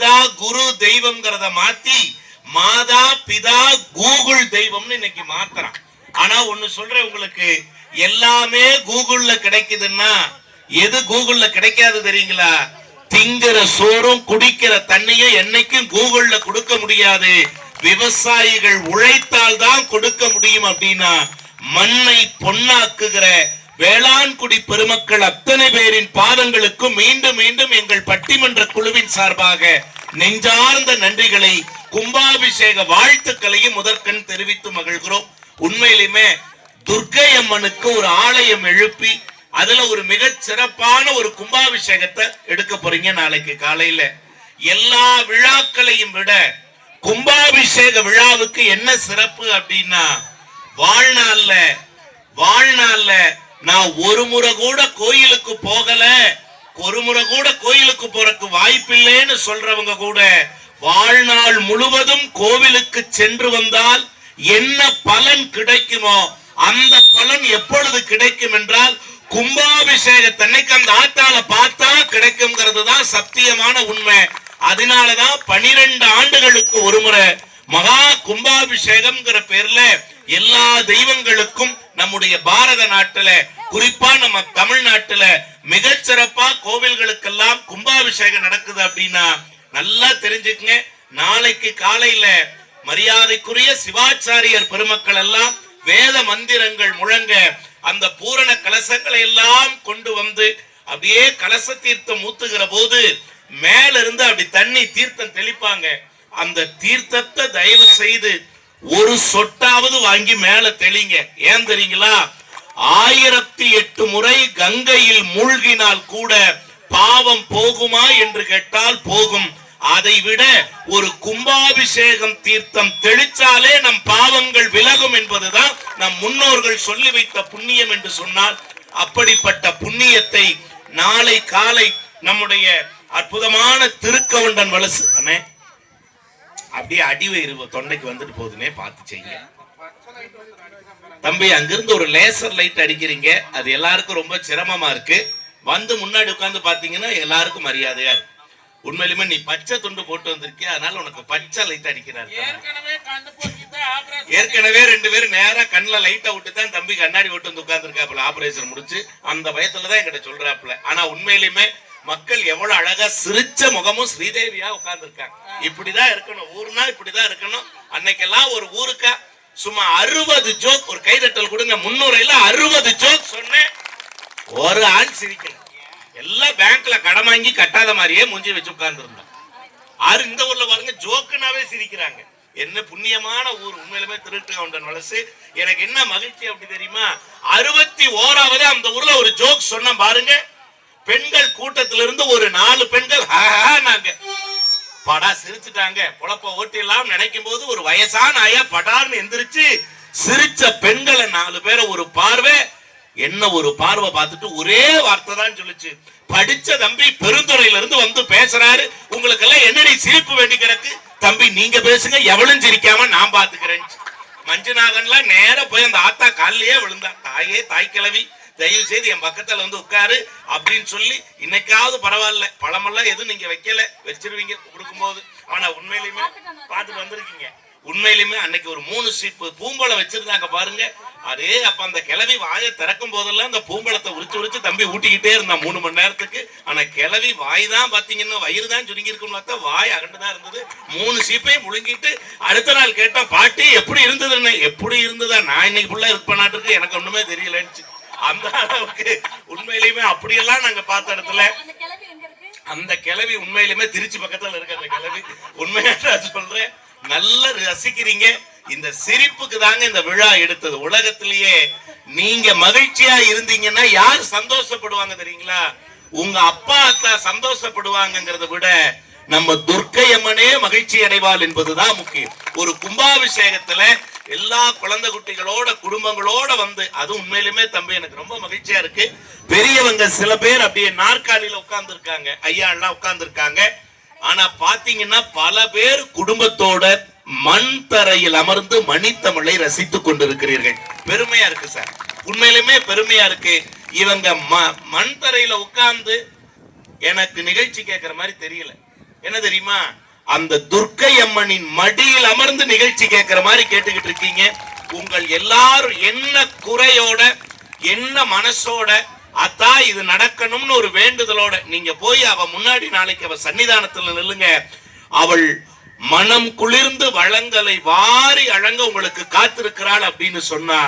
பிதா குரு தெய்வம்ங்கிறத மாத்தி மாதா பிதா கூகுள் தெய்வம்னு இன்னைக்கு மாத்துறான். ஆனா ஒண்ணு சொல்றேன் உங்களுக்கு எல்லாமே கூகுள்ல கிடைக்குதுன்னா எது கூகுள்ல கிடைக்காது தெரியுங்களா? திங்கிற சோறும் குடிக்கிற தண்ணியும் என்னைக்கும் கூகுள்ல கொடுக்க முடியாது. விவசாயிகள் உழைத்தால் தான் கொடுக்க முடியும் அப்படின்னா மண்ணை பொன்னாக்குகிற வேளாண்குடி பெருமக்கள் அத்தனை பேரின் பாதங்களுக்கு மீண்டும் மீண்டும் எங்கள் பட்டிமன்ற குழுவின் சார்பாக நெஞ்சார்ந்த நன்றிகளை கும்பாபிஷேக வாழ்த்துக்களையும் முதற்கண் தெரிவித்து மகிழ்கிறோம். உண்மையிலுமே துர்க்கை அம்மனுக்கு ஒரு ஆலயம் எழுப்பி அதுல ஒரு மிக சிறப்பான ஒரு கும்பாபிஷேகத்தை எடுக்க போறீங்க நாளைக்கு காலையில. எல்லா விழாக்களையும் விட கும்பாபிஷேக விழாவுக்கு என்ன சிறப்பு அப்படின்னா வாழ்நாள்ல வாழ்நாள்ல நான் ஒரு முறை கூட கோயிலுக்கு போகல. ஒரு முறை கூட கோயிலுக்கு போறதுக்கு வாய்ப்பில்லைன்னு சொல்றவங்க கூட வாழ்நாள் முழுவதும் கோவிலுக்கு சென்று வந்தால் என்ன பலன் கிடைக்குமோ அந்த பலன் எப்பொழுது கிடைக்கும் என்றால் கும்பாபிஷேகத்தன்னைக்கு அந்த ஆத்தால பார்த்தா கிடைக்கும்ங்கிறது தான் சத்தியமான உண்மை. அதனாலதான் பனிரெண்டு ஆண்டுகளுக்கு ஒரு முறை மகா கும்பாபிஷேகம்ங்கிற பேர்ல எல்லா தெய்வங்களுக்கும் நம்முடைய பாரத நாட்டுல குறிப்பா நம்ம தமிழ்நாட்டுல மிகச்சிறப்பா கோவில்களுக்கெல்லாம் கும்பாபிஷேகம் நடக்குது அப்படின்னா நல்லா தெரிஞ்சுக்கங்க. நாளைக்கு காலையில மரியாதைக்குரிய சிவாச்சாரியர் பெருமக்கள் எல்லாம் வேத மந்திரங்கள் முழங்க அந்த பூரண கலசங்களை எல்லாம் கொண்டு வந்து அப்படியே கலச தீர்த்தம் ஊத்துகிற போது மேல இருந்து அப்படி தண்ணி தீர்த்தம் தெளிப்பாங்க. அந்த தீர்த்தத்தை தயவு செய்து ஒரு சொட்டாவது வாங்கி மேல தெளிங்க. ஏன் தெரியுங்களா? ஆயிரத்தி எட்டு முறை கங்கையில் மூழ்கினால் கூட பாவம் போகுமா என்று கேட்டால் போகும். அதை விட ஒரு கும்பாபிஷேகம் தீர்த்தம் தெளிச்சாலே நம் பாவங்கள் விலகும் என்பதுதான் நம் முன்னோர்கள் சொல்லி வைத்த புண்ணியம் என்று சொன்னால் அப்படிப்பட்ட புண்ணியத்தை நாளை காலை நம்முடைய அற்புதமான திருக்கவுண்டன் வலசு அண்ணே அப்படியே அடிவயிறு தொண்டைக்கு வந்துட்டு போகுதுனே பார்த்து செய்யுங்க தம்பி அங்கிருந்து ஒரு லேசர் லைட் அடிக்கிறீங்க. அது எல்லாருக்கும் ரொம்ப சிரமமா இருக்கு. வந்து முன்னாடி உட்கார்ந்து பாத்தீங்கன்னா எல்லாருக்கும் மரியாதையா இருக்கு. உண்மையிலுமே நீ பச்சை துண்டு போட்டு வந்திருக்கிய? அதனால உனக்கு பச்சை லைட் அடிக்கிறாரு ஏற்கனவே ரெண்டு பேரும் நேரா கண்ணுல லைட்டை விட்டு தான் தம்பி கண்ணாடி விட்டு வந்து உட்கார்ந்துருக்காப்புல. ஆபரேஷன் முடிச்சு அந்த பயத்துல தான் என்கிட்ட சொல்றாப்புல. ஆனா உண்மையிலுமே மக்கள் எவ்வளவு அழகா சிரிச்ச முகமும் ஸ்ரீதேவியா உட்கார்ந்துருக்காங்க. இப்படிதான் இருக்கணும். ஊர்னா இப்படிதான் இருக்கணும். அன்னைக்கெல்லாம் ஒரு ஊருக்கா சும்மா அறுபது ஜோக் ஒரு கைதட்டல் கொடுங்க முன்னூறுல அறுபது ஜோக் சொன்னேன். ஒரு ஆள் சிரிக்கல. எல்லாம் பேங்க்ல கடன் வாங்கி கட்டாத மாதிரியே முஞ்சி வச்சு உட்கார்ந்துருந்தான் ஆறு இந்த ஊர்ல பாருங்க ஜோக்குனாவே சிரிக்கிறாங்க. என்ன புண்ணியமான ஊர். உண்மையிலுமே திருட்டு கவுண்டன் வலசு. எனக்கு என்ன மகிழ்ச்சி அப்படி தெரியுமா? அறுபத்தி ஓராவது அந்த ஊர்ல ஒரு ஜோக் சொன்ன பாருங்க. பெண்கள் கூட்டத்தில இருந்து ஒரு நாலு பெண்கள் நாங்க. படா சிரிச்சுட்டாங்க. பொழப்ப ஓட்டிடலாம் நினைக்கும் போது ஒரு வயசான ஆயா படார்னு எந்திரிச்சு சிரிச்ச பெண்களை நாலு பேரை ஒரு பார்வை என்ன ஒரு பார்வை பார்த்துட்டு ஒரே வார்த்தை தான் சொல்லுச்சு. படிச்ச தம்பி பெருந்துறையில இருந்து வந்து பேசுறாரு. உங்களுக்கு எல்லாம் என்னடி சிரிப்பு வேண்டி கிடக்கு? தம்பி நீங்க பேசுங்க எவளும் சிரிக்காம நான் பாத்துக்கிறேன் மஞ்சுநாதன்லாம் நேர போய் அந்த ஆத்தா காலிலேயே விழுந்தா. தாயே தாய்க்கிழவி தயவு செய்து என் பக்கத்துல வந்து உட்காரு அப்படின்னு சொல்லி இன்னைக்காவது பரவாயில்ல. பழமெல்லாம் எதுவும் நீங்க வைக்கல. வச்சிருவீங்க கொடுக்கும்போது. ஆனா உண்மையிலுமே பார்த்துட்டு வந்திருக்கீங்க. உண்மையிலுமே அன்னைக்கு ஒரு மூணு சீப்பு பூம்பழம் வச்சிருந்தாங்க பாருங்க. அதே அப்ப அந்த கிளவி வாயை திறக்கும் போதெல்லாம் அந்த பூம்பழத்தை உரிச்சு உரிச்சு தம்பி ஊட்டிக்கிட்டே இருந்தான் மூணு மணி நேரத்துக்கு. ஆனா கிளவி வாய் தான் பாத்தீங்கன்னா வயிறு தான் சுருங்கி இருக்குன்னு பார்த்தா வாய் அகண்டுதான் இருந்தது. மூணு சீப்பையும் முழுங்கிட்டு அடுத்த நாள் கேட்டா பாட்டி எப்படி இருந்ததுன்னு? எப்படி இருந்ததா? நான் இன்னைக்கு ஃபுல்லா இருக்க எனக்கு ஒண்ணுமே தெரியலன்னு அந்த அளவுக்கு உண்மையிலுமே அப்படியெல்லாம் நாங்க பார்த்த இடத்துல அந்த கிளவி உண்மையிலுமே திருச்சி பக்கத்துல இருக்கு அந்த கிளவி. உண்மையா நான் சொல்றேன். நல்லா ரசிக்கிறீங்க. இந்த சிரிப்புக்கு தாங்க இந்த விழா எடுத்தது. உலகத்திலேயே நீங்க மகிழ்ச்சியா இருந்தீங்கன்னா யார் சந்தோஷப்படுவாங்க தெரியுங்களா? உங்க அப்பா அத்தா சந்தோஷப்படுவாங்கங்கிறத விட நம்ம துர்க்கை அம்மனே மகிழ்ச்சி அடைவாள் என்பதுதான் முக்கியம். ஒரு கும்பாபிஷேகத்துல எல்லா குழந்தை குட்டிகளோட குடும்பங்களோட வந்து அது உண்மையிலுமே தம்பி எனக்கு ரொம்ப மகிழ்ச்சியா இருக்கு. பெரியவங்க சில பேர் அப்படியே நாற்காலியில உட்கார்ந்து இருக்காங்க ஐயா எல்லாம் உட்கார்ந்து இருக்காங்க ஆனா பாத்தீங்கன்னா பல பேர் குடும்பத்தோட மண் தரையில் அமர்ந்து மணித்தமிழை ரசித்துக் கொண்டிருக்கிறீர்கள். பெருமையா இருக்கு சார் உண்மையிலுமே பெருமையா இருக்கு. இவங்க ம- மண் தரையில உட்கார்ந்து எனக்கு நிகழ்ச்சி கேட்கிற மாதிரி தெரியல. என்ன தெரியுமா? அந்த துர்க்கை அம்மனின் மடியில் அமர்ந்து நிகழ்ச்சி கேட்கிற மாதிரி கேட்டுக்கிட்டு இருக்கீங்க. உங்கள் எல்லாரும் என்ன குறையோட என்ன மனசோட அத்தா இது நடக்கணும்னு ஒரு வேண்டுதலோட நீங்க போய் அவ முன்னாடி நாளைக்கு அவ சன்னிதானத்துல நில்லுங்க. அவள் மனம் குளிர்ந்து வளங்களை வாரி அழங்க உங்களுக்கு காத்திருக்கிறாள் அப்படின்னு சொன்னா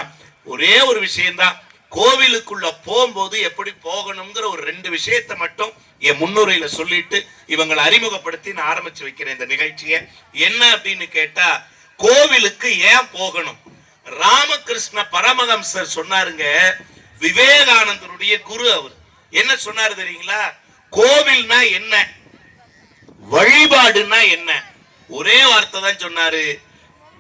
ஒரே ஒரு விஷயம்தான். கோவிலுக்குள்ள போகும்போது எப்படி போகணுங்கிற ஒரு ரெண்டு விஷயத்தை மட்டும் என் முன்னுரையில சொல்லிட்டு இவங்களை அறிமுகப்படுத்தி நான் ஆரம்பிச்சு வைக்கிறேன் இந்த நிகழ்ச்சியை. என்ன அப்படின்னு கேட்டா கோவிலுக்கு ஏன் போகணும்? ராமகிருஷ்ண பரமஹம்சர் சொன்னாருங்க விவேகானந்தருடைய குரு அவர். என்ன சொன்னாரு தெரியுங்களா? கோவில்னா என்ன? வழிபாடுன்னா என்ன? ஒரே வார்த்தை தான் சொன்னாரு.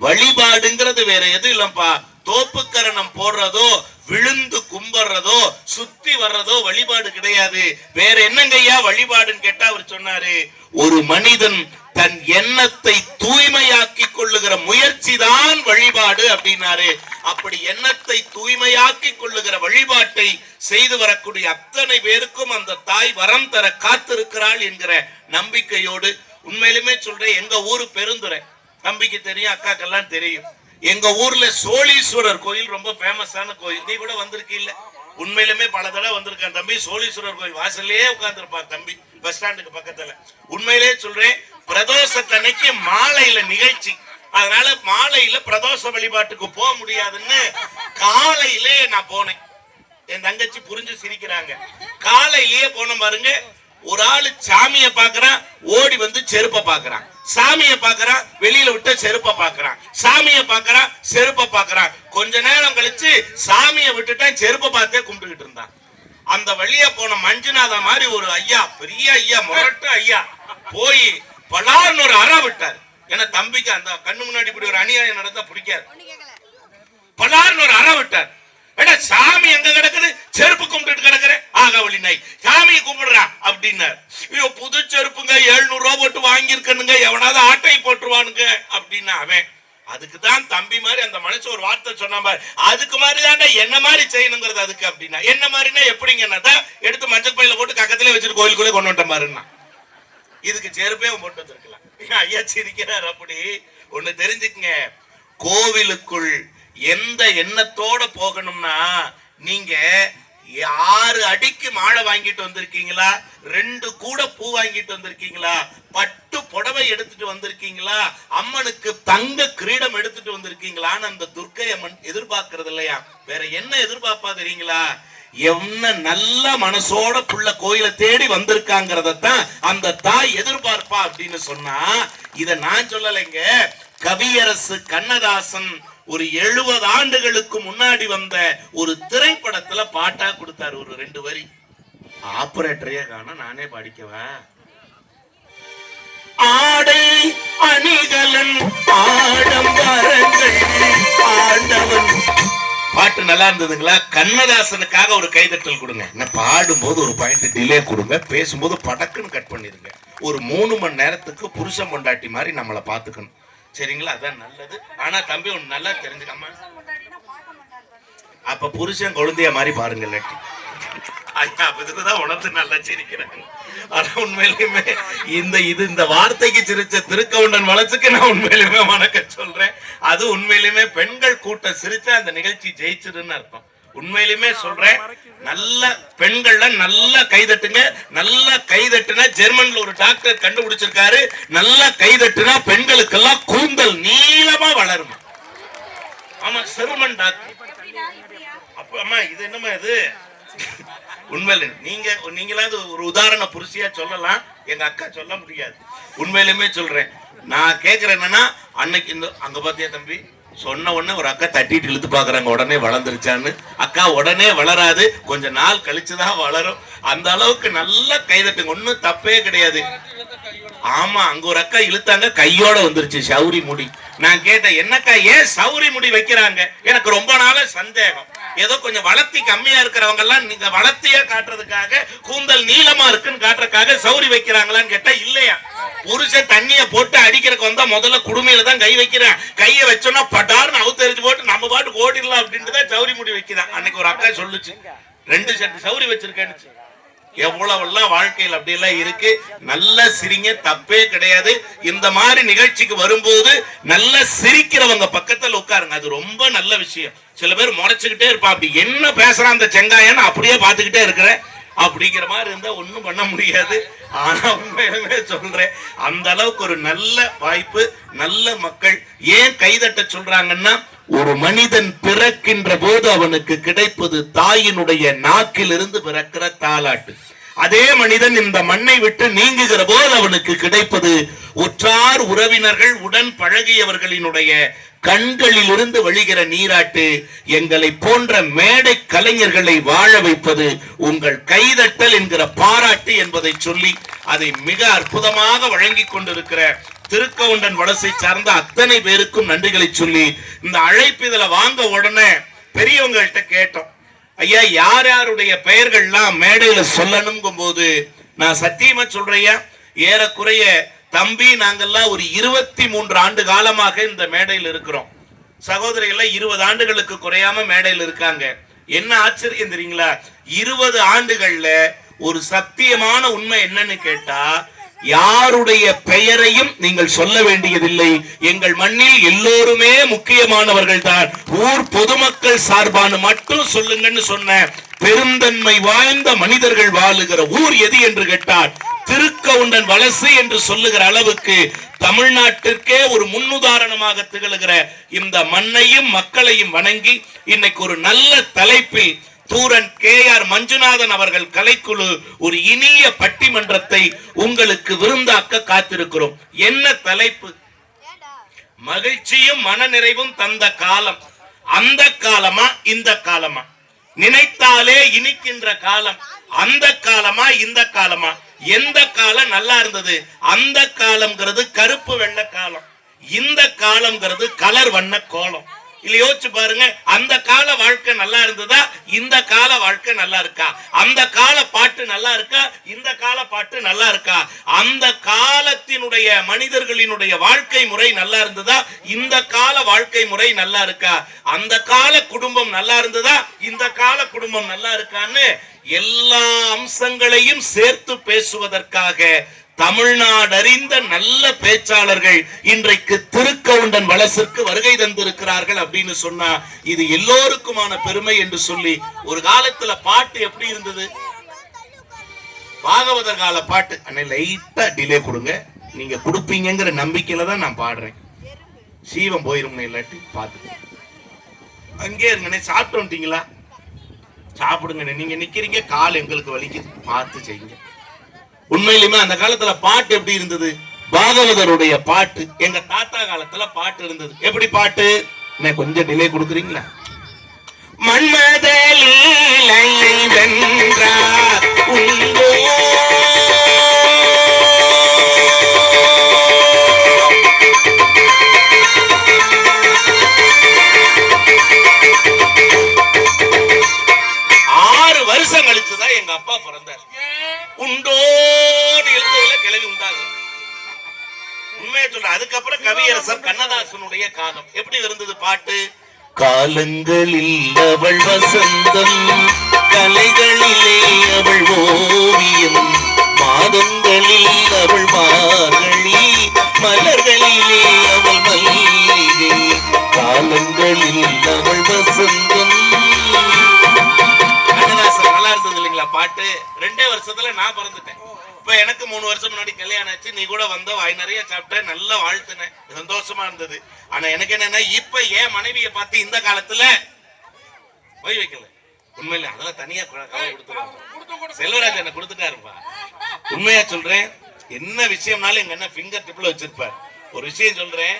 வழிபாடுங்கிறது வேற எதுவும் இல்லப்பா. தோப்புக்கரணம் போடுறதோ விழுந்து கும்பிடுறதோ சுத்தி வர்றதோ வழிபாடு கிடையாது. வேற என்னங்கய்யா வழிபாடுன்னு கேட்டா அவர் சொன்னாரு ஒரு மனிதன் தன் எண்ணத்தை தூய்மையாக்கி கொள்ளுகிற முயற்சி தான் வழிபாடு அப்படின்னாரு. அப்படி எண்ணத்தை தூய்மையாக்கி கொள்ளுகிற வழிபாட்டை செய்து வரக்கூடிய அத்தனை பேருக்கும் அந்த தாய் வரம் தர காத்திருக்கிறாள் என்கிற நம்பிக்கையோடு உண்மையிலுமே சொல்றேன் எங்க ஊரு பெருந்துறை. நம்பிக்கை தெரியும் அக்காக்கெல்லாம் தெரியும். எங்க ஊர்ல சோழீஸ்வரர் கோயில் ரொம்ப ஃபேமஸான கோயில். நீ கூட வந்திருக்கீல்ல உண்மையிலுமே பல தடவை வந்திருக்கான் தம்பி. சோழீஸ்வரர் கோயில் வாசல்லே உட்காந்துருப்பான் தம்பி. பஸ் ஸ்டாண்டுக்கு பக்கத்துல. உண்மையிலே சொல்றேன் பிரதோஷத்தன்னைக்கு மாலையில நிகழ்ச்சி. அதனால மாலையில பிரதோஷ வழிபாட்டுக்கு போக முடியாதுன்னு காலையிலே நான் போனேன். என் தங்கச்சி புரிஞ்சு சிரிக்கிறாங்க. காலையிலேயே போன பாருங்க ஒரு ஆளு சாமிய பாக்குறான் ஓடி வந்து செருப்ப பாக்குறான் சாமிய பாக்குறான் வெளியில விட்ட செருப்ப பாக்குறான் சாமிய பாக்குறான் செருப்ப பாக்குறான் கொஞ்ச நேரம் கழிச்சு சாமிய விட்டுட்டான் செருப்ப பார்த்தே கும்பிட்டுக்கிட்டு இருந்தான். அந்த வழியா போன மஞ்சுநாதா மாதிரி ஒரு ஐயா பெரிய ஐயா முரட்டு ஐயா போய் பலார்னு ஒரு அற விட்டார். ஏன்னா தம்பிக்கு அந்த கண்ணு முன்னாடி இப்படி ஒரு அநியாயம் நடந்தா பிடிக்காது. பலார்னு ஒரு அற விட்டார். ஏடா சாமி எங்க கிடக்குது? செருப்பு கும்பிட்டு கிடக்குற ஆகவழி சாமியை கும்பிடுறா அப்படின்னார். ஐயோ புது செருப்புங்க எழுநூறு ரூபா போட்டு வாங்கியிருக்கணுங்க எவனாவது ஆட்டை போட்டுருவானுங்க அப்படின்னா அவன். அதுக்கு தான் தம்பி மாதிரி அந்த மனுஷன் ஒரு வார்த்தை சொன்ன மாதிரி அதுக்கு மாதிரி தாண்டா என்ன மாதிரி செய்யணுங்கிறது அதுக்கு அப்படின்னா. என்ன மாதிரினா எப்படிங்கன்னா தான் எடுத்து மஞ்சள் பையில போட்டு கக்கத்திலே வச்சுட்டு கோயிலுக்குள்ளே கொண்டு வந்துட்ட மாதிரின்னா. இதுக்கு செருப்பே போட்டு வச்சிருக்கலாம் ஐயா சிரிக்கிறார் அப்படி. ஒண்ணு தெரிஞ்சுக்கங்க. கோவிலுக்குள் எந்த எண்ணத்தோட போகணும்னா நீங்க ஆறு அடிக்கு மாலை வாங்கிட்டு வந்திருக்கீங்களா? ரெண்டு கூட பூ வாங்கிட்டு வந்திருக்கீங்களா? பட்டு புடவை எடுத்துட்டு வந்திருக்கீங்களா? அம்மனுக்கு தங்க கிரீடம் எடுத்துட்டு வந்திருக்கீங்களான்னு அந்த துர்க்கை அம்மன் எதிர்பார்க்கறது இல்லையா? வேற என்ன எதிர்பார்ப்பா தெரியுங்களா? என்ன நல்ல மனசோட புள்ள கோயிலை தேடி வந்திருக்காங்கிறதான் அந்த தாய் எதிர்பார்ப்பா அப்படின்னு சொன்னா இத நான் சொல்லலைங்க. கவியரசு கண்ணதாசன் ஒரு எழுபது ஆண்டுகளுக்கு முன்னாடி வந்த ஒரு திரைப்படத்துல பாட்டா கொடுத்தாரு ஒரு ரெண்டு வரி. ஆபரேட்டரையே காண நானே படிக்கவா? ஆடை அணிகலன் ஆடம்பரங்கள் ஆண்டவன். பாட்டு நல்லா இருந்ததுங்களா? கண்ணதாசனுக்காக ஒரு கைதட்டல் கொடுங்க. என்ன பாடும்போது ஒரு பாயிண்ட் டிலே கொடுங்க பேசும்போது படக்குன்னு கட் பண்ணிருங்க. ஒரு மூணு மணி நேரத்துக்கு புருஷன் பொண்டாட்டி மாதிரி நம்மளை பார்த்துக்கணும். சரிங்களா? அதான் நல்லது. ஆனா தம்பி ஒன்று நல்லா தெரிஞ்சுக்கம்மா அப்ப புருஷன் குழந்தைய மாதிரி பாருங்க இல்லாட்டி. ஐயா அப்ப இதுக்குதான் உணர்ந்து நல்லா சிரிக்கிறாங்க. ஆனா உண்மையிலுமே இந்த இது இந்த வார்த்தைக்கு சிரிச்ச திருக்கவுண்டன் வளர்ச்சிக்கு நான் உண்மையிலுமே வணக்கம் சொல்றேன். அது உண்மையிலுமே பெண்கள் கூட்டம் சிரிச்சா அந்த நிகழ்ச்சி ஜெயிச்சிருன்னு அர்த்தம். உண்மையிலுமே சொல்றேன் நல்ல பெண்கள்ல நல்லா கைதட்டுங்க நல்லா கைதட்டுனா ஜெர்மன்ல ஒரு டாக்டர் கண்டுபிடிச்சிருக்காரு நல்லா கைதட்டுனா பெண்களுக்கெல்லாம் கூந்தல் நீளமா வளரும். ஆமா செருமன் டாக்டர். அப்ப அம்மா இது என்னம்மா இது? உண்மையில நீங்க நீங்களாவது ஒரு உதாரண புருஷியா சொல்லலாம் எங்க அக்கா சொல்ல முடியாது. உண்மையிலுமே சொல்றேன். நான் கேக்குறேன் என்னன்னா அன்னைக்கு இந்த அங்க பாத்தியா தம்பி? சொன்ன உடனே ஒரு அக்கா தட்டிட்டு இழுத்து பாக்குறாங்க உடனே வளர்ந்துருச்சான்னு. அக்கா உடனே வளராது கொஞ்ச நாள் கழிச்சுதான் வளரும். அந்த அளவுக்கு நல்லா கைதட்டுங்க. ஒண்ணும் தப்பே கிடையாது. ஆமா அங்க ஒரு அக்கா இழுத்தாங்க கையோட வந்துருச்சு சௌரி முடி. நான் கேட்டேன் என்னக்கா ஏன் சௌரி முடி வைக்கிறாங்க? எனக்கு ரொம்ப நாள சந்தேகம். ஏதோ கொஞ்சம் வளர்த்தி கம்மியா இருக்கிறவங்க எல்லாம் நீங்க வளர்த்தியா காட்டுறதுக்காக கூந்தல் நீளமா இருக்குன்னு காட்டுறதுக்காக சௌரி வைக்கிறாங்களான்னு கேட்டா இல்லையா? புருஷன் தண்ணிய போட்டு அடிக்கிறதுக்கு வந்தா முதல்ல குடுமையில தான் கை வைக்கிறேன். கையை வச்சோன்னா பட்டார்னு அவுத்தறிஞ்சு போட்டு நம்ம பாட்டுக்கு ஓடிடலாம் அப்படின்ட்டு தான் சௌரி முடி வைக்கிறான் அன்னைக்கு ஒரு அக்கா சொல்லுச்சு. ரெண்டு செட்டு சௌரி வச்சிருக்கேன்னு. எவ்வளவெல்லாம் வாழ்க்கையில் அப்படியெல்லாம் இருக்கு? நல்ல சிரிங்க தப்பே கிடையாது. இந்த மாதிரி நிகழ்ச்சிக்கு வரும்போது நல்ல சிரிக்கிறவங்க பக்கத்துல உட்காருங்க. அது ரொம்ப நல்ல விஷயம். சில பேர் முறைச்சுக்கிட்டே இருப்பா அப்படி என்ன பேசுறான் அந்த செங்காயன்னு அப்படியே பார்த்துக்கிட்டே இருக்கிறேன். அப்படிங்கிற மாதிரி இருந்தா ஒண்ணும் பண்ண முடியாது. ஆனா உண்மையிலுமே சொல்றேன் அந்த அளவுக்கு ஒரு நல்ல வாய்ப்பு நல்ல மக்கள் ஏன் கைதட்ட சொல்றாங்கன்னா ஒரு மனிதன் பிறக்கின்ற போது அவனுக்கு கிடைப்பது தாயினுடைய நாக்கிலிருந்து பிறக்கிற தாலாட்டு. அதே மனிதன் இந்த மண்ணை விட்டு நீங்குகிற போது அவனுக்கு கிடைப்பது உற்றார் உறவினர்கள் உடன் பழகியவர்களினுடைய கண்களில் இருந்து வழிகிற நீராட்டு எங்களை போன்ற மேடை கலைஞர்களை வாழ வைப்பது உங்கள் கைதட்டல் என்கிற பாராட்டு என்பதை சொல்லி அதை மிக அற்புதமாக வழங்கிக் கொண்டிருக்கிற திருக்கவுண்டன் வலசை சார்ந்த அத்தனை பேருக்கும் நன்றிகளை சொல்லி இந்த அழைப்பு இதுல வாங்க உடனே பெரியவங்கள்ட்ட கேட்டோம். ஐயா யார் யாருடைய பெயர்கள்லாம் மேடையில சொல்லணுங்கும் போது நான் சத்தியமா சொல்றேன் ஏறக்குறைய தம்பி நாங்கெல்லாம் ஒரு இருபத்தி மூன்று ஆண்டு காலமாக இந்த மேடையில் இருக்கிறோம். சகோதரிகள் இருபது ஆண்டுகளுக்கு குறையாம மேடையில் இருக்காங்க. என்ன ஆச்சரியம் தெரியுங்களா? இருபது ஆண்டுகள்ல ஒரு சத்தியமான உண்மை என்னன்னு கேட்டா யாருடைய பெயரையும் நீங்கள் சொல்ல வேண்டியதில்லை. எங்கள் மண்ணில் எல்லோருமே முக்கியமானவர்கள் தான். ஊர் பொதுமக்கள் சார்பான மட்டும் சொல்லுங்கன்னு சொன்ன பெருந்தன்மை வாய்ந்த மனிதர்கள் வாழுகிற ஊர் எது என்று கேட்டால் திருக்கவுண்டன் வலசு என்று சொல்லுகிற அளவுக்கு தமிழ்நாட்டிற்கே ஒரு முன்னுதாரணமாக திகழ்கிற இந்த மண்ணையும் மக்களையும் வணங்கி இன்னைக்கு ஒரு நல்ல தலைப்பில் தூரன் கே ஆர் மஞ்சுநாதன் அவர்கள் கலைக்குழு ஒரு இனிய பட்டிமன்றத்தை உங்களுக்கு விருந்தாக்க காத்திருக்கிறோம். என்ன தலைப்பு? மகிழ்ச்சியும் மனநிறைவும் தந்த காலம். அந்த காலமா இந்த காலமா? நினைத்தாலே இனிக்கின்ற காலம். அந்த காலமா இந்த காலமா? எந்த காலம் நல்லா இருந்தது? அந்த காலம்ங்கிறது கருப்பு வெள்ள காலம். இந்த காலம்ங்கிறது கலர் வண்ண கோலம். இல்ல யோசிச்சு பாருங்க. அந்த கால வாழ்க்கை நல்லா இருந்ததா? இந்த கால வாழ்க்கை நல்லா இருக்கா? அந்த கால பாட்டு நல்லா இருக்கா? இந்த கால பாட்டு நல்லா இருக்கா? அந்த காலத்தினுடைய மனிதர்களினுடைய வாழ்க்கை முறை நல்லா இருந்ததா? இந்த கால வாழ்க்கை முறை நல்லா இருக்கா? அந்த கால குடும்பம் நல்லா இருந்ததா? இந்த கால குடும்பம் நல்லா இருக்கான்னு எல்லா அம்சங்களையும் சேர்த்து பேசுவதற்காக தமிழ்நாடு அறிந்த நல்ல பேச்சாளர்கள் இன்றைக்கு திருக்கவுண்டன் வலசிற்கு வருகை தந்திருக்கிறார்கள் அப்படின்னு சொன்னா இது எல்லோருக்குமான பெருமை என்று சொல்லி ஒரு காலத்துல பாட்டு எப்படி இருந்தது? பாகவதர் கால பாட்டு. அன்னை லைட்டா டிலே கொடுங்க. நீங்க கொடுப்பீங்கிற நம்பிக்கையில தான் நான் பாடுறேன். சீவம் போயிரும் இல்லாட்டி பாத்து அங்கே இருங்கண்ணே சாப்பிட்டு வந்துட்டீங்களா சாப்பிடுங்கண்ணே. நீங்க நிக்கிறீங்க கால் எங்களுக்கு வலிக்குது. பார்த்து செய்யுங்க. உண்மையிலுமே அந்த காலத்துல பாட்டு எப்படி இருந்தது? பாகவதருடைய பாட்டு. எங்க தாத்தா காலத்துல பாட்டு இருந்தது. எப்படி பாட்டு? கொஞ்சம் டிலே கொடுக்குறீங்களா? மன்மத லீலையை வென்றார் உண்டோ? ஆறு வருஷம் கழிச்சுதான் எங்க அப்பா பிறந்தார். உண்டோன்னு கிளவி உண்டாகும் உண்மையை சொல்ற அதுக்கப்புறம் கவியரசர் கண்ணதாசனுடைய காலம் எப்படி இருந்தது பாட்டு? காலங்களில் அவள் வசந்தம் கலைகளிலே அவள் ஓவியம் மாதங்களில் அவள் மார்கழி மலர்களிலே அவள் மல்லிகை காலங்களில் அவள் வசந்தம். கண்ணதாசன் நல்லா இருந்தது இல்லைங்களா பாட்டு? ரெண்டே வருஷத்துல நான் பிறந்துட்டேன். இப்ப எனக்கு மூணு வருஷம் முன்னாடி கல்யாணம் ஆச்சு. நீ கூட வந்த வாய் நிறைய சாப்பிட்ட நல்லா வாழ்த்துனேன் சந்தோஷமா இருந்தது. ஆனா எனக்கு என்னன்னா இப்ப என் மனைவியை பார்த்து இந்த காலத்துல போய் வைக்கல. உண்மையில அதெல்லாம் தனியா கொடுத்துருவாங்க. செல்வராஜ் என்ன கொடுத்துட்டாருப்பா. உண்மையா சொல்றேன் என்ன விஷயம்னாலும் எங்க அண்ணன் ஃபிங்கர் டிப்ல வச்சிருப்பார். ஒரு விஷயம் சொல்றேன்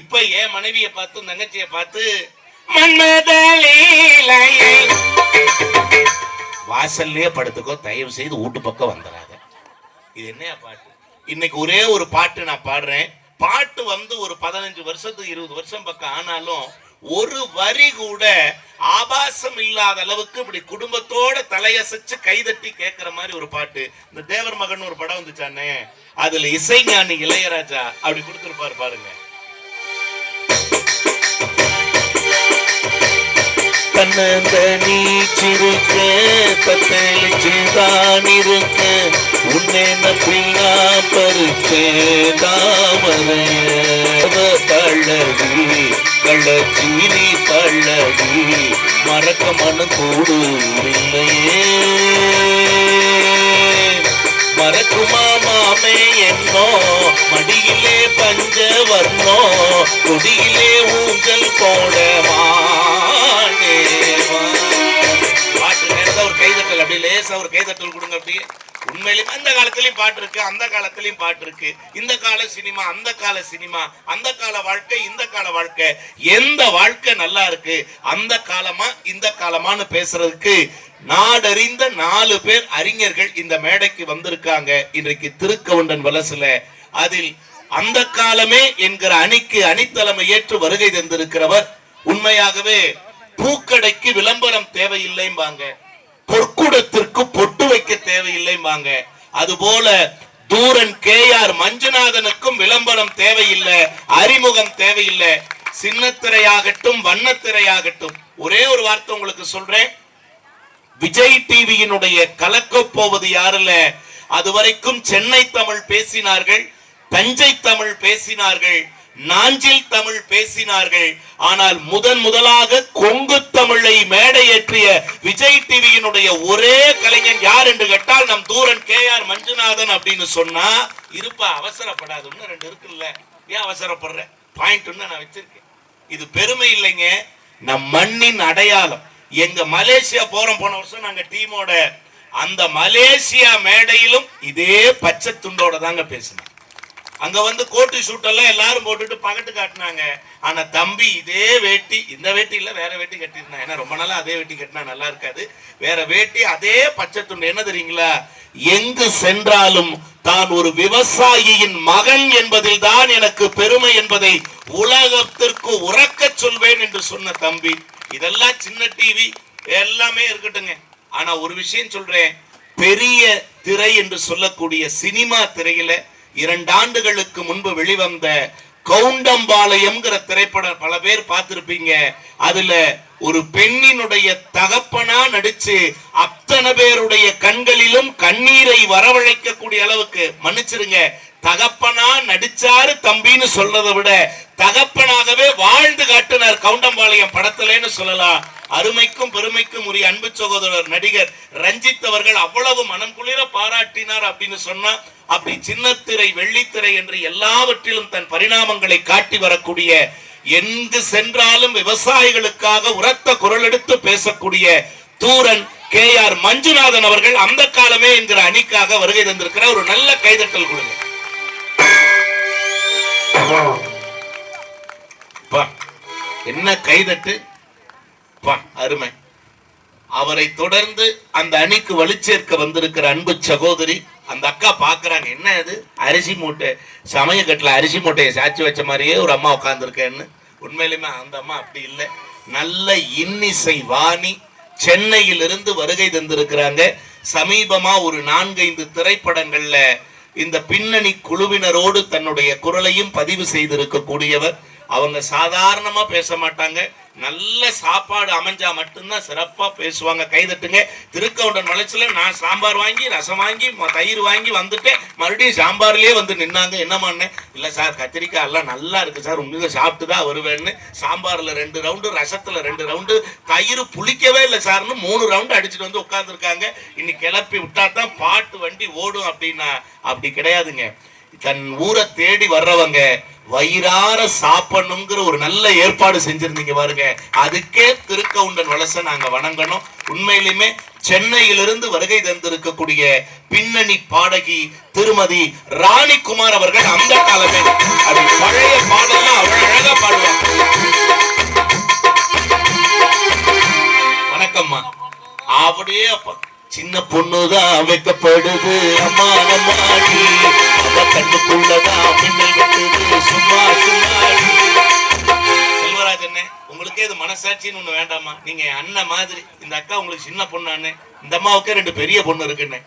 இப்ப என் மனைவியை பார்த்து உன் தங்கச்சியை பார்த்து வாசல்லே படுத்துக்கோ தயவு செய்து வீட்டு பக்கம் வந்துடாத இது என்னையா பாட்டு? இன்னைக்கு ஒரே ஒரு பாட்டு நான் பாடுறேன். பாட்டு வந்து ஒரு பதினஞ்சு வருஷத்துக்கு இருபது வருஷம் பக்கம் ஆனாலும் ஒரு வரி கூட ஆபாசம் இல்லாத அளவுக்கு இப்படி குடும்பத்தோட தலையசைச்சு கைதட்டி கேட்கிற மாதிரி ஒரு பாட்டு. இந்த தேவர் மகன் ஒரு படம் வந்துச்சானே அதுல இசைஞானி இளையராஜா அப்படி கொடுத்துருப்பாரு பாருங்க. தன்னந்த நீச்சிருக்க தத்தளிச்சுதான் இருக்க உன்னை பிள்ளா பருக்க தாமரைய பழகி கள்ளச்சீனி பழகி மறக்க மன கூடு மறக்குமா மாமே என்னோ மடியிலே பஞ்ச வர்ணோ? கொடியிலே ஊஞ்சல் போட பாட்டு நேரத்தை ஒரு கைதட்டல் அப்படியே லேசா ஒரு கைதட்டல் கொடுங்க அப்படியே. உண்மையிலே அந்த காலத்திலயும் பாட்டு இருக்கு அந்த காலத்திலயும் பாட்டு இருக்கு. இந்த கால சினிமா அந்த கால சினிமா அந்த கால வாழ்க்கை இந்த கால வாழ்க்கை. எந்த வாழ்க்கை நல்லா இருக்கு அந்த காலமா இந்த காலமான்னு பேசுறதுக்கு நாடறிந்த நாலு பேர் அறிஞர்கள் இந்த மேடைக்கு வந்திருக்காங்க இன்றைக்கு திருக்கவுண்டன் வலசுல. அதில் அந்த காலமே என்கிற அணிக்கு அணித்தலைமை ஏற்று வருகை தந்திருக்கிறவர். உண்மையாகவே பூக்கடைக்கு விளம்பரம் தேவையில்லைம்பாங்க. பொற்குடத்திற்கு பொட்டு வைக்க தேவையில்லைம்பாங்க. அதுபோல தூரன் கே ஆர் மஞ்சுநாதனுக்கும் விளம்பரம் தேவையில்லை அறிமுகம் தேவையில்லை. சின்னத்திரையாகட்டும் வண்ணத்திரையாகட்டும். ஒரே ஒரு வார்த்தை உங்களுக்கு சொல்றேன். விஜய் டிவியினுடைய கலக்க போவது யாருல? அதுவரைக்கும் சென்னை தமிழ் பேசினார்கள் தஞ்சை தமிழ் பேசினார்கள். நாஞ்சில் தமிழ் பேசினார்கள். ஆனால் முதன் முதலாக கொங்கு தமிழை மேடையேற்றிய விஜய் டிவியினுடைய ஒரே கலைஞன் யார் என்று கேட்டால் நம் தூரன் கே ஆர் மஞ்சுநாதன் அப்படின்னு சொன்னா இருப்பா அவசரப்படாது ரெண்டு இருக்குல்ல. ஏன் அவசரப்படுற? பாயிண்ட் நான் வச்சிருக்கேன். இது பெருமை இல்லைங்க. நம் மண்ணின் அடையாளம். எங்க மலேசியா போறோம். போன வருஷம் நாங்க டீமோட அந்த மலேசியா மேடையிலும் இதே பச்சை துண்டோட தாங்க பேசினோம். அங்க வந்து கோட்டு ஷூட் எல்லாம் எல்லாரும் போட்டுட்டு பகட்டு காட்டினாங்க. ஆனா தம்பி இதே வேட்டி இந்த வேட்டி இல்ல வேற வேட்டி கட்டியிருந்தான். ஏன்னா ரொம்ப நாளா அதே வேட்டி கட்டினா நல்லா இருக்காது. வேற வேட்டி அதே பச்சை துண்டு. என்ன தெரியுங்களா? எங்கு சென்றாலும் தான் ஒரு விவசாயியின் மகன் என்பதில் தான் எனக்கு பெருமை என்பதை உலகத்திற்கு உறக்க சொல்வேன் என்று சொன்ன தம்பி. இதெல்லாம் சின்ன டிவி எல்லாமே இருக்கட்டுங்க. ஆனா ஒரு விஷயம் சொல்றேன். பெரிய திரை என்று சொல்லக்கூடிய சினிமா திரையில இரண்டு ஆண்டுகளுக்கு முன்பு வெளிவந்த கவுண்டம்பாளையம்ங்கிற திரைப்படம் பல பேர் பார்த்திருப்பீங்க. அதுல ஒரு பெண்ணினுடைய தகப்பனா நடிச்சு அத்தனை பேருடைய கண்களிலும் கண்ணீரை வரவழைக்கக்கூடிய அளவுக்கு மன்னிச்சிருங்க. தகப்பனா நடிச்சாரு தம்பின்னு சொல்றதை விட தகப்பனாகவே வாழ்ந்து காட்டினார் கவுண்டம்பாளையம் படத்திலேன்னு சொல்லலாம். அருமைக்கும் பெருமைக்கும் உரிய அன்பு சகோதரர் நடிகர் ரஞ்சித் அவர்கள் அவ்வளவு மனம் குளிர பாராட்டினார் அப்படின்னு சொன்னா அப்படி சின்னத்திரை வெள்ளித்திரை என்று எல்லாவற்றிலும் தன் பரிணாமங்களை காட்டி வரக்கூடிய எங்கு சென்றாலும் விவசாயிகளுக்காக உரத்த குரல் எடுத்து பேசக்கூடிய தூரன் கே ஆர் மஞ்சுநாதன் அவர்கள் அந்த காலமே என்கிற அணிக்காக வருகை தந்திருக்கிற ஒரு நல்ல கைதட்டல் கொடுங்க. என்ன கைதட்டு? பா, அருமை. அவரை தொடர்ந்து அந்த அணிக்கு வலுச்சேர்க்க வந்திருக்கிற அன்பு சகோதரி அந்த அக்கா பாக்குறாங்க என்ன இது அரிசி மூட்டை. சமயக்கட்டில் அரிசி மூட்டையை சாச்சி வச்ச மாதிரியே ஒரு அம்மா உட்காந்துருக்கேன்னு உண்மையிலுமே அந்த அம்மா அப்படி இல்லை. நல்ல இன்னிசை வாணி சென்னையிலிருந்து வருகை தந்திருக்கிறாங்க. சமீபமா ஒரு நான்கைந்து திரைப்படங்கள்ல இந்த பின்னணி குழுவினரோடு தன்னுடைய குரலையும் பதிவு செய்திருக்கக்கூடியவர். அவங்க சாதாரணமாக பேச மாட்டாங்க. நல்ல சாப்பாடு அமைஞ்சா மட்டும்தான் சிறப்பாக பேசுவாங்க. கைதட்டுங்க திருக்கவுண்டன் மலைச்சில நான் சாம்பார் வாங்கி ரசம் வாங்கி தயிர் வாங்கி வந்துட்டேன். மறுபடியும் சாம்பார்லேயே வந்து நின்னாங்க. என்னமான்னு இல்லை சார் கத்திரிக்காய் எல்லாம் நல்லா இருக்குது சார். உங்களுக்கு சாப்பிட்டு தான் வருவேன்னு. சாம்பாரில் ரெண்டு ரவுண்டு ரசத்தில் ரெண்டு ரவுண்டு தயிர் புளிக்கவே இல்லை சார்னு மூணு ரவுண்டு அடிச்சுட்டு வந்து உட்காந்துருக்காங்க இன்னி கிளப்பி விட்டா தான் பாட்டு வண்டி ஓடும் அப்படின்னா அப்படி கிடையாதுங்க. தன் ஊரை தேடி வர்றவங்க வயிறார சாப்பிடணுங்கிற ஒரு நல்ல ஏற்பாடு செஞ்சிருந்தீங்க பாருங்க. அதுக்கே திருக்கவுண்டன் வலச நாங்க வணங்கணும். உண்மையிலுமே சென்னையிலிருந்து வருகை தந்திருக்கக்கூடிய பின்னணி பாடகி திருமதி ராணிக்குமார் அவர்கள் அந்த காலமே. அது பழைய பாடலாம் அவ்வளவு அழகா பாடுவாங்க. வணக்கம்மா. அப்படியே அப்ப சின்ன பொண்ணுதான் வைக்கப்படுது. அம்மா அம்மாடி அவ கண்ணுக்குள்ளதான் மின்னல் வெட்டுது சும்மா சும்மாடி செல்வராஜ் உங்களுக்கே இது மனசாட்சின்னு ஒண்ணு வேண்டாமா? நீங்க என் அண்ணன் மாதிரி. இந்த அக்கா உங்களுக்கு சின்ன பொண்ணு அண்ணே இந்த அம்மாவுக்கே ரெண்டு பெரிய பொண்ணு இருக்குண்ணே.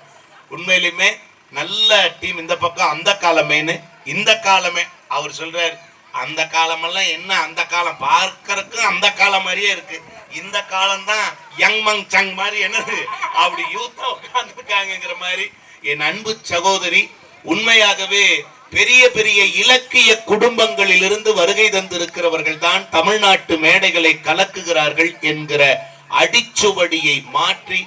உண்மையிலுமே நல்ல டீம் இந்த பக்கம் அந்த காலமேன்னு இந்த காலமே அவர் சொல்றாரு. அந்த காலமெல்லாம் என்ன? அந்த காலம். பார்க்கறதுக்கு அந்த காலம் மாதிரியே இருக்கு. இந்த காலம் தான் யங் மங் சங் மாதிரி என்னது? அப்படி யூத்தா உட்காந்துருக்காங்கிற மாதிரி என் அன்பு சகோதரி உண்மையாகவே பெரிய பெரிய இலக்கிய குடும்பங்களிலிருந்து வருகை தந்திருக்கிறவர்கள் தான் தமிழ்நாட்டு மேடைகளை கலக்குகிறார்கள் என்கிற அடிச்சுவடியை மாற்றி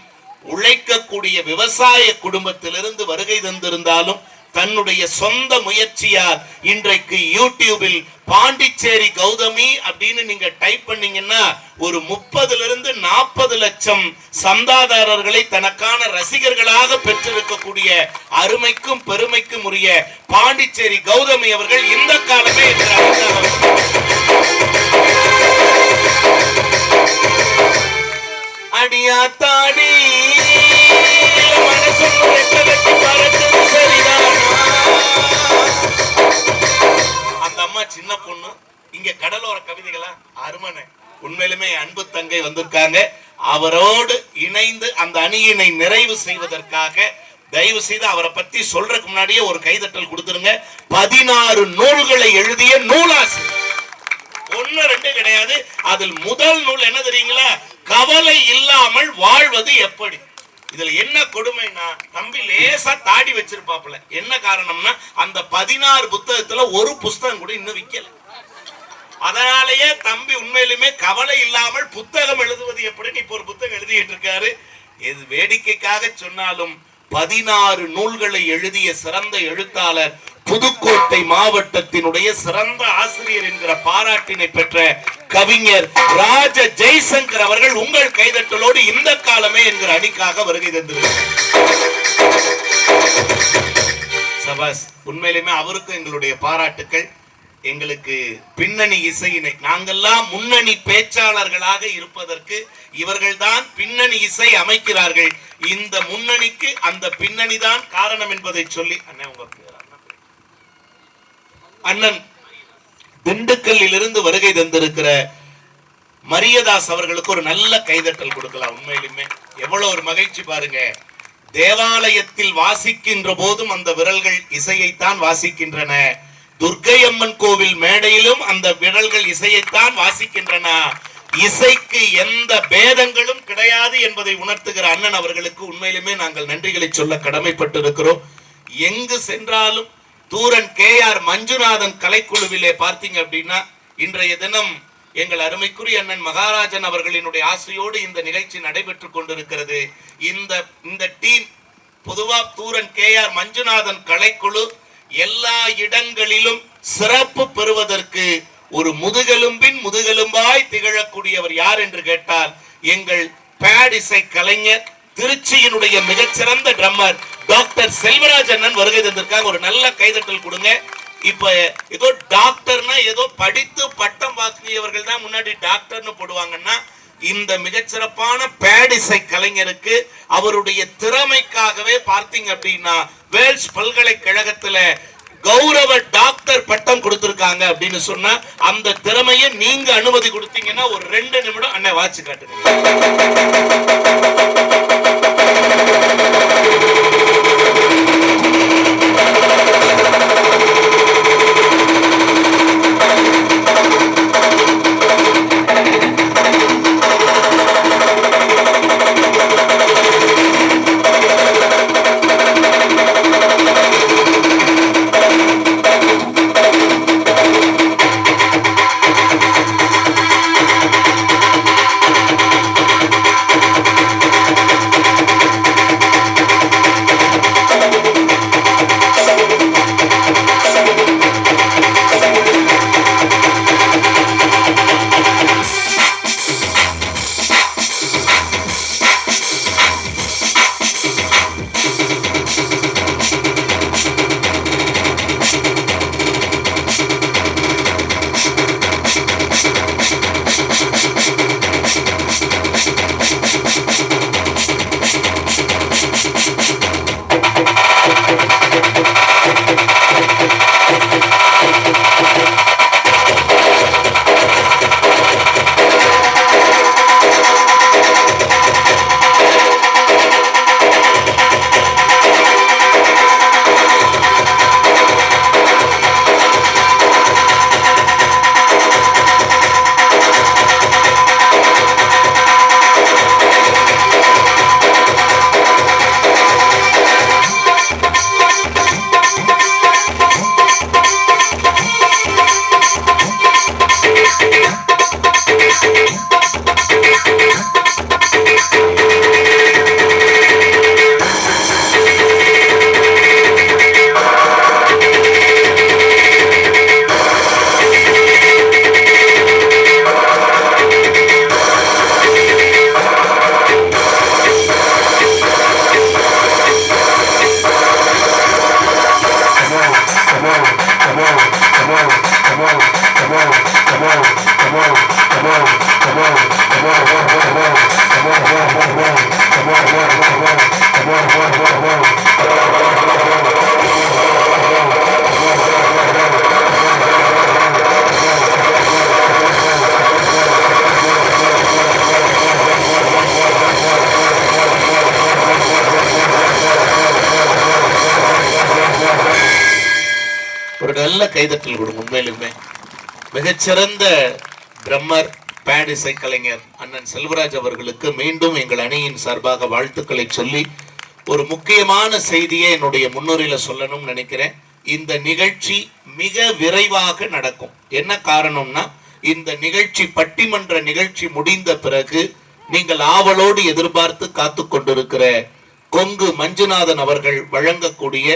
உழைக்கக்கூடிய விவசாய குடும்பத்திலிருந்து வருகை தந்திருந்தாலும் தன்னுடைய சொந்த முயற்சியால் இன்றைக்கு யூடியூபில் பாண்டிச்சேரி கௌதமி அப்படின்னு நீங்க டைப் பண்ணீங்கன்னா ஒரு முப்பதுல இருந்து நாற்பது லட்சம் சந்தாதாரர்களை தனக்கான ரசிகர்களாக பெற்றிருக்கக்கூடிய அருமைக்கும் பெருமைக்கும் உரிய பாண்டிச்சேரி கௌதமி அவர்கள் இந்த காலமே என்று அழைத்தார்கள். அடியாத்தாடி அந்த அம்மா சின்ன பொண்ணு. இங்க கடலோர கவிதைகளா அருமனை. உண்மையிலுமே அன்பு தங்கை வந்திருக்காங்க. அவரோடு இணைந்து அந்த அணியினை நிறைவு செய்வதற்காக தயவு செய்து அவரை பத்தி சொல்றதுக்கு முன்னாடியே ஒரு கைதட்டல் கொடுத்துருங்க. பதினாறு நூல்களை எழுதிய நூலாசிரியர் ஒன்னு ரெண்டு கிடையாது. அதில் முதல் நூல் என்ன தெரியுங்களா? கவலை இல்லாமல் வாழ்வது எப்படி? இதுல என்ன கொடுமைன்னா நம்பி லேசா தாடி வச்சிருப்பாப்புல. என்ன காரணம்னா அந்த பதினாறு புத்தகத்துல ஒரு புஸ்தகம் கூட இன்னும் விக்கல. அதனாலேயே தம்பி உண்மையிலுமே கவலை இல்லாமல் புத்தகம் எழுதுவது எப்படின்னு இப்ப ஒரு புத்தகம் எழுதிட்டு இருக்காரு. இது வேடிக்கைக்காக சொன்னாலும் பதினாறு நூல்களை எழுதிய சிறந்த எழுத்தாளர் புதுக்கோட்டை மாவட்டத்தினுடைய சிறந்த ஆசிரியர் என்கிற பாராட்டினை பெற்ற கவிஞர் ராஜ ஜெய்சங்கர் அவர்கள் உங்கள் கைதட்டலோடு இந்த காலமே என்கிற அணிக்காக வருகை தந்திருக்கிறார் சபாஸ் உண்மையிலுமே அவருக்கும் எங்களுடைய பாராட்டுக்கள். எங்களுக்கு பின்னணி இசையினை நாங்கெல்லாம் முன்னணி பேச்சாளர்களாக இருப்பதற்கு இவர்கள்தான் பின்னணி இசை அமைக்கிறார்கள். இந்த முன்னணிக்கு அந்த பின்னணி தான் காரணம் என்பதை சொல்லி அண்ணன் உங்க அண்ணன் திண்டுக்கல்லில் இருந்து வருகை தந்திருக்கிற மரியதாஸ் அவர்களுக்கு ஒரு நல்ல கைதட்டல் கொடுக்கலாம் உண்மையிலுமே. எவ்வளவு ஒரு மகிழ்ச்சி பாருங்க. தேவாலயத்தில் வாசிக்கின்ற போதும் அந்த விரல்கள் இசையைத்தான் வாசிக்கின்றன. துர்க்கையம்மன் கோவில் மேடையிலும் அந்த விரல்கள் இசையைத்தான் வாசிக்கின்றன. இசைக்கு எந்த பேதங்களும் கிடையாது என்பதை உணர்த்துகிற அண்ணன் அவர்களுக்கு உண்மையிலுமே நாங்கள் நன்றிகளை சொல்ல கடமைப்பட்டிருக்கிறோம். எங்கு சென்றாலும் தூரன் கே ஆர் மஞ்சுநாதன் கலைக்குழுவிலே பார்த்தீங்க அப்படின்னா இன்றைய தினம் எங்கள் அருமைக்குரிய அண்ணன் மகாராஜன் அவர்களினுடைய ஆசையோடு இந்த நிகழ்ச்சி நடைபெற்றுக் கொண்டிருக்கிறது. இந்த இந்த டீம் பொதுவா தூரன் கே ஆர் மஞ்சுநாதன் கலைக்குழு எல்லா இடங்களிலும் சிறப்பு பெறுவதற்கு ஒரு முதுகெலும்பின் முதுகெலும்பாய் திகழக்கூடியவர் யார் என்று கேட்டால் எங்கள் பேடிசை கலைஞர் திருச்சியினுடைய மிகச்சிறந்த ட்ரம்மர் டாக்டர் செல்வராஜ் அண்ணன் வருகை தந்திருக்காங்க. ஒரு நல்ல கைதட்டல் கொடுங்க. இப்ப ஏதோ டாக்டர்னா ஏதோ படித்து பட்டம் வாங்கியவர்கள் தான் முன்னாடி டாக்டர்னு போடுவாங்கன்னா இந்த மிகச்சிறப்பான பேடிசை கலைஞருக்கு அவருடைய திறமைக்காகவே பார்த்தீங்க அப்படின்னா வேல்ஸ் பல்கலைக்கழகத்துல கௌரவ டாக்டர் பட்டம் கொடுத்திருக்காங்க அப்படின்னு சொன்னா அந்த திறமையை நீங்க அனுமதி கொடுத்தீங்கன்னா ஒரு ரெண்டு நிமிடம் அண்ணன் வாட்சி காட்டுங்க. நல்ல கைதட்டல் கொடுங்க உண்மையிலுமே. மிகச்சிறந்த பிரம்மர் பேட் இசைக்கலைஞர் அண்ணன் செல்வராஜ் அவர்களுக்கு மீண்டும் எங்கள் அணியின் சார்பாக வாழ்த்துக்களை சொல்லி ஒரு முக்கியமான செய்தியை என்னுடைய முன்னுரையில சொல்லணும்னு நினைக்கிறேன். இந்த நிகழ்ச்சி மிக விரைவாக நடக்கும். என்ன காரணம்னா இந்த நிகழ்ச்சி பட்டிமன்ற நிகழ்ச்சி முடிந்த பிறகு நீங்கள் ஆவலோடு எதிர்பார்த்து காத்து கொண்டிருக்கிற கொங்கு மஞ்சுநாதன் அவர்கள் வழங்கக்கூடிய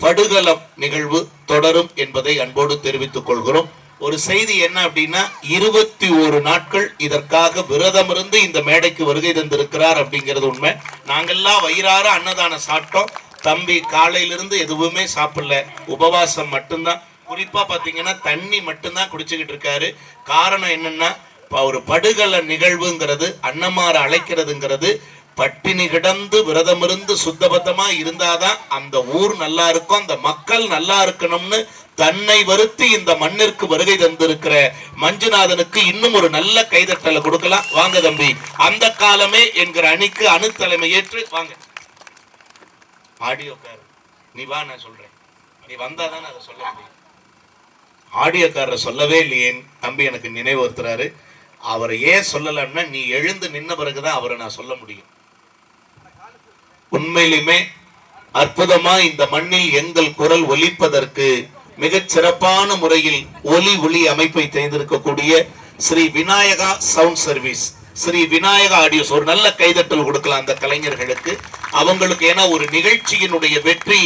படுகலம் நிகழ்வு தொடரும் என்பதை அன்போடு தெரிவித்துக் கொள்கிறோம். ஒரு செய்தி என்ன அப்படின்னா இருபத்தி ஒரு நாட்கள் இதற்காக விரதம் இருந்து இந்த மேடைக்கு வருகை தந்திருக்கிறார் அப்படிங்கிறது உண்மை. நாங்கள்லாம் வயிறார அன்னதானம் சாப்பிட்டோம். தம்பி காலையிலிருந்து எதுவுமே சாப்பிடல. உபவாசம் மட்டும்தான். குறிப்பா பாத்தீங்கன்னா தண்ணி மட்டும்தான் குடிச்சுக்கிட்டு இருக்காரு. காரணம் என்னன்னா ஒரு படுகல நிகழ்வுங்கிறது அன்னமார அழைக்கிறதுங்கிறது பட்டினி கிடந்து விரதமிருந்து சுத்தபத்தமா இருந்தாதான் அந்த ஊர் நல்லா இருக்கும் அந்த மக்கள் நல்லா இருக்கணும்னு தன்னை வருத்தி இந்த மண்ணிற்கு வருகை தந்திருக்கிற மஞ்சுநாதனுக்கு இன்னும் ஒரு நல்ல கைதட்டலை கொடுக்கலாம். வாங்க தம்பி அந்த காலமே என்கிற அணிக்கு அணு தலைமை ஏற்று வாங்க. ஆடியோக்கார் நீ வா நான் சொல்றேன். நீ வந்தாதான் அதை சொல்ல முடியும். ஆடியோக்காரரை சொல்லவே இல்லையே தம்பி எனக்கு நினைவு வருத்துறாரு. அவரை ஏன் சொல்லலன்னா நீ எழுந்து நின்ன பிறகுதான் அவரை நான் சொல்ல முடியும். உண்மையிலுமே அற்புதமா இந்த மண்ணில் எங்கள் குரல் ஒலிப்பதற்கு மிகச் சிறப்பான முறையில் ஒலி ஒளி அமைப்பை செய்திருக்கக்கூடிய Sri Vinayaka sound service Sri Vinayaka audios. ஒரு நல்ல கைதட்டல் கொடுக்கலாம் அந்த கலைஞர்களுக்கு. அவங்களுக்கு ஏன்னா ஒரு நிகழ்ச்சியினுடைய வெற்றி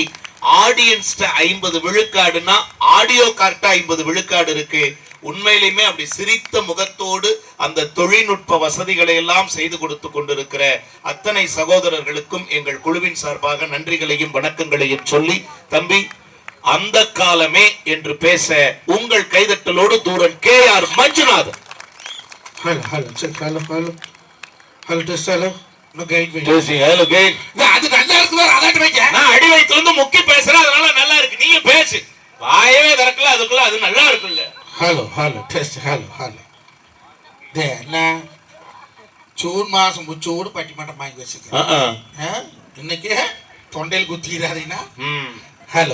ஆடியன்ஸ்ட ஐம்பது விழுக்காடுனா ஆடியோ கார்ட்டா ஐம்பது விழுக்காடு இருக்கு. உண்மையிலுமே அப்படி சிரித்த முகத்தோடு அந்த தொழில்நுட்ப வசதிகளை எல்லாம் செய்து கொடுத்து கொண்டிருக்கிற அத்தனை சகோதரர்களுக்கும் எங்கள் குழுவின் சார்பாக நன்றிகளையும் வணக்கங்களையும் சொல்லி தம்பி அந்த காலமே என்று பேச உங்கள் கைதட்டலோடு Thooran K R Manjunathan. hello. Hello, test, hello. No guide me. Hello. அது நல்லா இருக்கு வைக்க நான் அடி வயித்துல இருந்து முக்கி பேசுறேன் அதனால நல்லா இருக்கு. நீங்க பேசு. வாயவே திறக்கல அதுக்குள்ள அது நல்லா இருக்குல்ல. Hello hello test hello hello டே என்ன ஜூன் மாசம் முச்சோடு பட்டிமன்றம் வாங்கி வச்சுக்கிறேன்? இன்னைக்கு தொண்டையில் குத்திக்கிறாதீங்கன்னா ம் ஹலோ